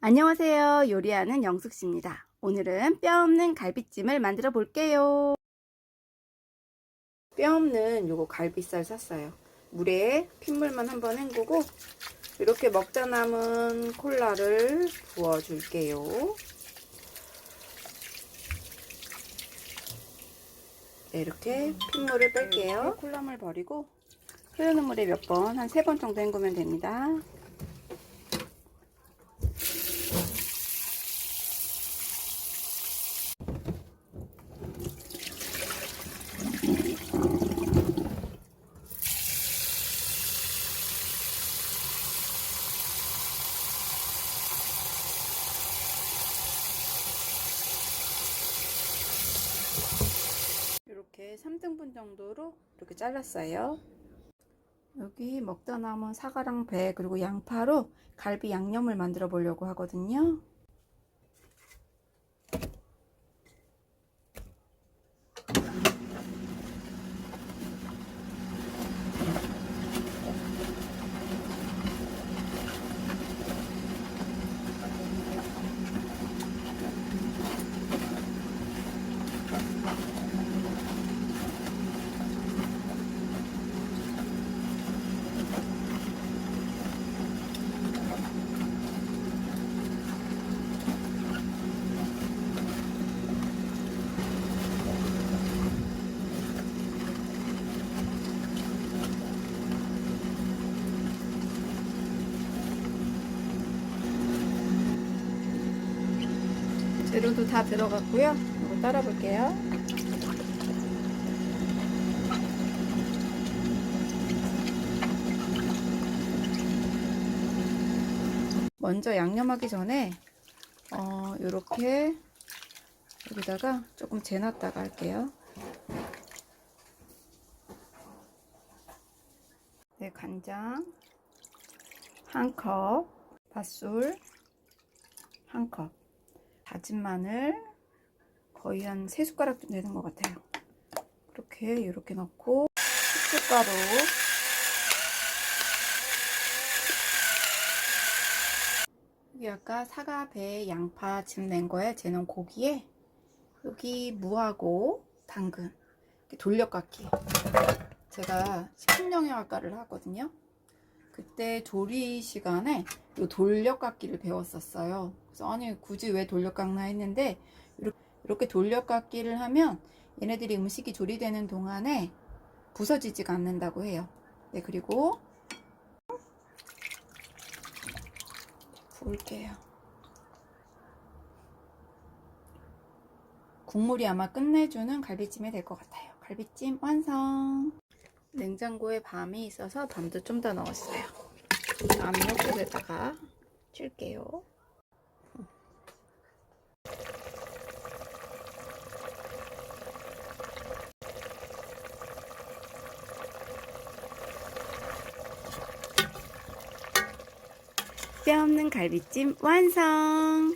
안녕하세요. 요리하는 영숙씨입니다. 오늘은 뼈 없는 갈비찜을 만들어 볼게요. 뼈 없는 요거 갈비살 샀어요. 물에 핏물만 한번 헹구고 이렇게 먹다 남은 콜라를 부어줄게요. 네, 이렇게 핏물을 뺄게요. 콜라물 버리고 흐르는 물에 몇 번, 한 세 번 정도 헹구면 됩니다. 이렇게 3등분 정도로 이렇게 잘랐어요. 여기 먹다 남은 사과랑 배 그리고 양파로 갈비 양념을 만들어 보려고 하거든요. 재료도 다 들어갔고요. 이거 따라 볼게요. 먼저 양념하기 전에 어, 요렇게 여기다가 조금 재놨다가 할게요. 네, 간장 한 컵, 밭술 한 컵, 다진 마늘 거의 한 세 숟가락 좀 되는 것 같아요. 이렇게 이렇게 넣고 후춧가루 여기 아까 사과, 배, 양파 즙낸 거에 재놓은 고기에 여기 무하고 당근 돌려깎기 제가 식품영양학과를 하거든요. 그때 조리 시간에 이 돌려깎기를 배웠었어요. 그래서 아니 굳이 왜 돌려 깎나 했는데 이렇게 돌려 깎기를 하면 얘네들이 음식이 조리되는 동안에 부서지지가 않는다고 해요. 네 그리고 부을게요. 국물이 아마 끝내주는 갈비찜이 될 것 같아요. 갈비찜 완성! 냉장고에 밤이 있어서 밤도 좀 더 넣었어요. 다음 요거에다가 칠게요. 뼈 없는 갈비찜 완성!